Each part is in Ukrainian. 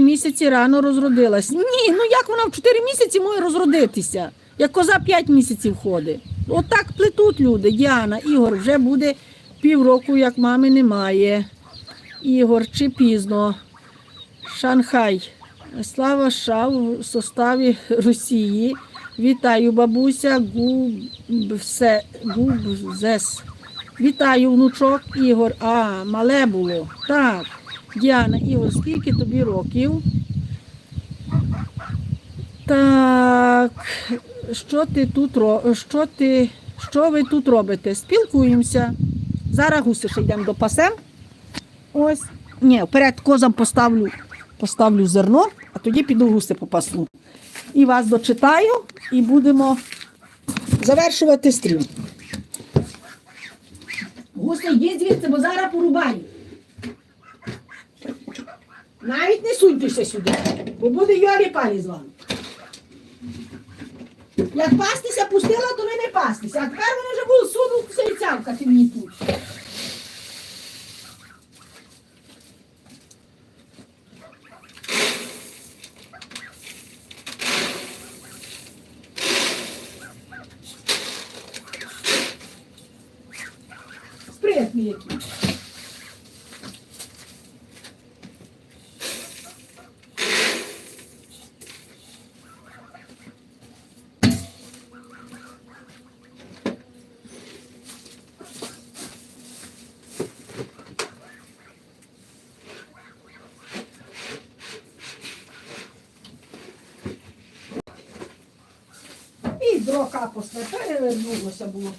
місяці рано розродилась. Ні, ну як вона в 4 місяці може розродитися? Як коза 5 місяців ходить. Отак плетуть люди. Діана, Ігор, вже буде півроку, як мами немає. Ігор, чи пізно. Шанхай. Слава США в составі Росії. Вітаю, бабуся Губсе, Губзес. Вітаю, внучок Ігор. А, мале було. Так. Діана, Ігор, скільки тобі років? Так, що ти тут що ти, що ви тут робите? Спілкуємося. Зараз гуси ще йдемо до пасем. Ось. Ні, вперед козам поставлю, поставлю зерно, а тоді піду гуси попасу. І вас дочитаю, і будемо завершувати стрім. Гуси, йдіть звідси, бо зараз порубаю. Навіть не суньтеся сюди, бо буде Йолі палі з вами. Як пастися пустила, то ви не пастися. А тепер вони вже будуть сунутися і цявкати мені тут. Спритні які. Капусне перевернулося було.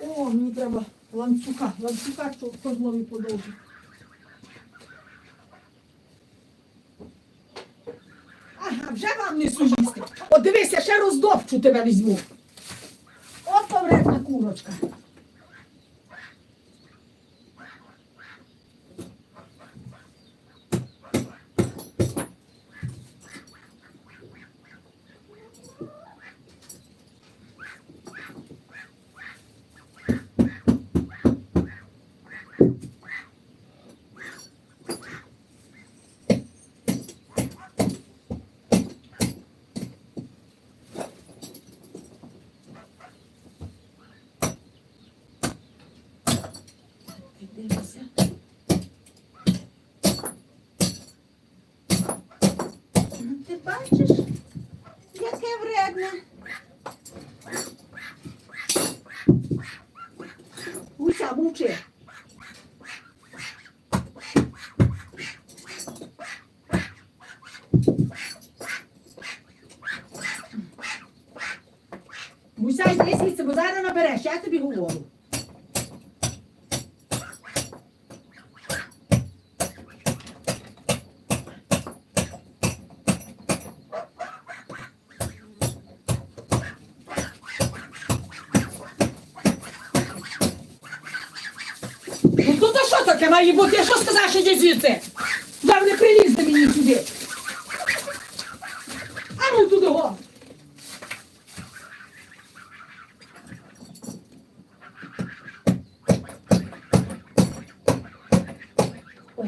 О, мені треба ланцюка, що козлові подовжу. Ага, вже вам не сужісти. От дивися, ще роздовчу тебе візьму. От повредна курочка. Дивися. Ну, Ти бачиш, яке вредне. Уся, мовчи. Муся, йди звідси, бо зараз набереш, я тобі говорю. Таке має бути? Я що сказав, що йди звідси? Вам не прилізти мені сюди. А ну туди го. О.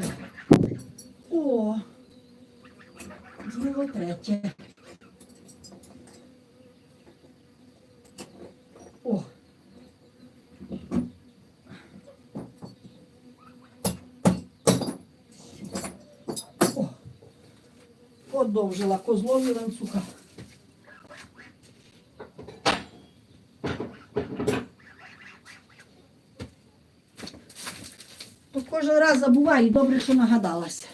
О. Діло третє. О. О, подовжила козлові ланцюга. То кожен раз забуваю, добре, що нагадалася.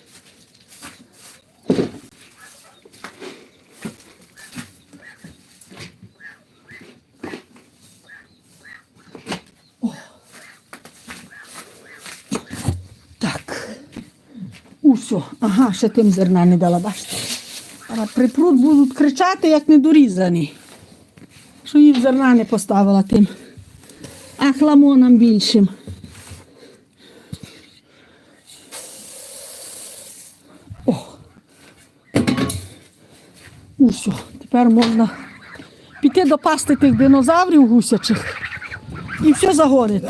Усьо. Ага, ще тим зерна не дала, бачите. Зараз припрут будуть кричати, як недорізані. Що їм зерна не поставила тим. А більшим. О. Усьо. Тепер можна піти допасти тих динозаврів гусячих і все загонити.